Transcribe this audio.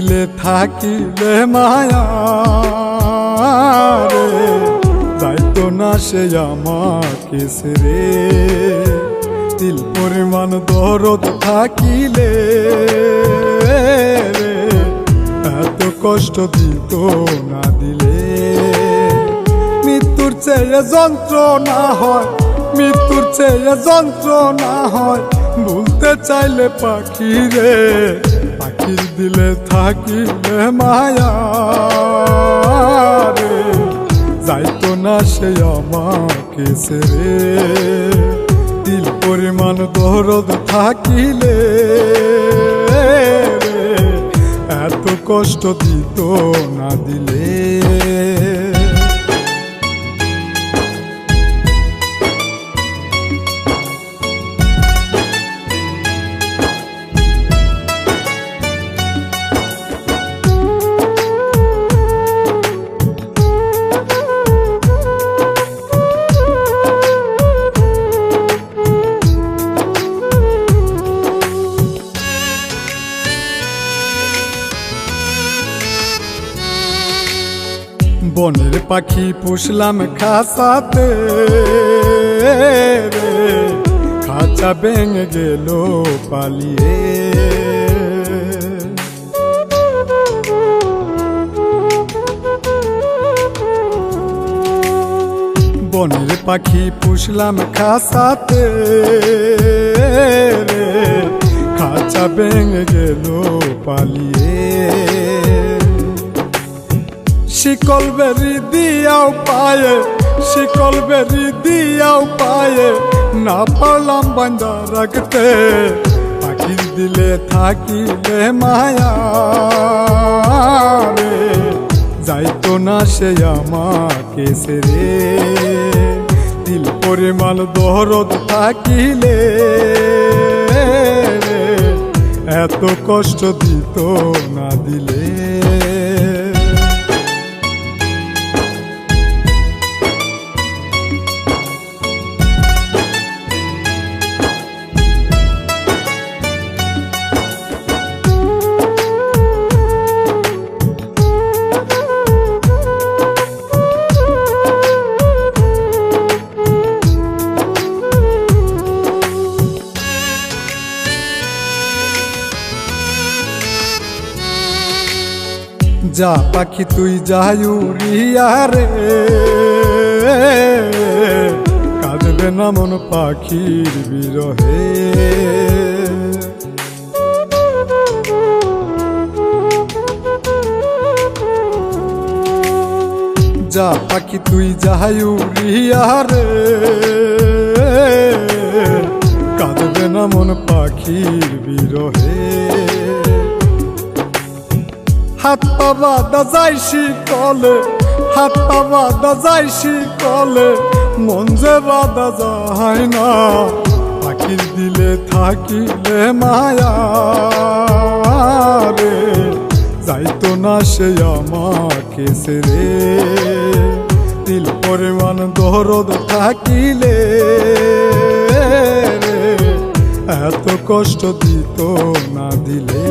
দিলে থাকিলে মায়া রে। যাইতো না সে আমাকে রে দিল পরিমাণ দরদ থাকিলে রে। এত কষ্ট দিত না দিলে। মৃত্যুর চেয়ে যন্ত্রণা হয়, মৃত্যুর চেয়ে যন্ত্রণা হয়। ভুলতে চাইলে পাখি রে। পাখির দিলে থাকিলে মায়া রে। যাইতো না সে আমাকে রে দিল পরিমাণ দরদ থাকিলে এত কষ্ট দিত না দিলে। বনের পাখি পুষলাম খাসাতে খাঁচা ভেঙে গেল পালিয়ে। বনের পাখি পুষলাম খাসাতে খাঁচা ভেঙে গেল পালিয়ে। শিকল বেরি দিয়াও পায়ে, শিকল বেরি দিয়াও পায়ে, না পারলাম বান্দা রাখতে। পাখির দিলে থাকিলে মায়া রে, যাইতো না সে আমাকে রে দিল পরিমাণ দরদ থাকিলে এত কষ্ট দিত না দিলে। যা পাখি তুই যায়ুরিয়া রে কাঁদবে না মন পাখির বিরহে। যা পাখি তুই যায়ুরিয়া রে কাঁদবে না মন পাখির বিরহে। হাত পা বাদা যাইছি কলে হাত পা বাদা যাইছি কলে মন যে বাদা যায় না। পাখির দিলে থাকিলে মায়া রে, যাইতো না সে আমাকে রে দিল পরিমাণ দরদ থাকিলে এত কষ্ট দিত না দিলে।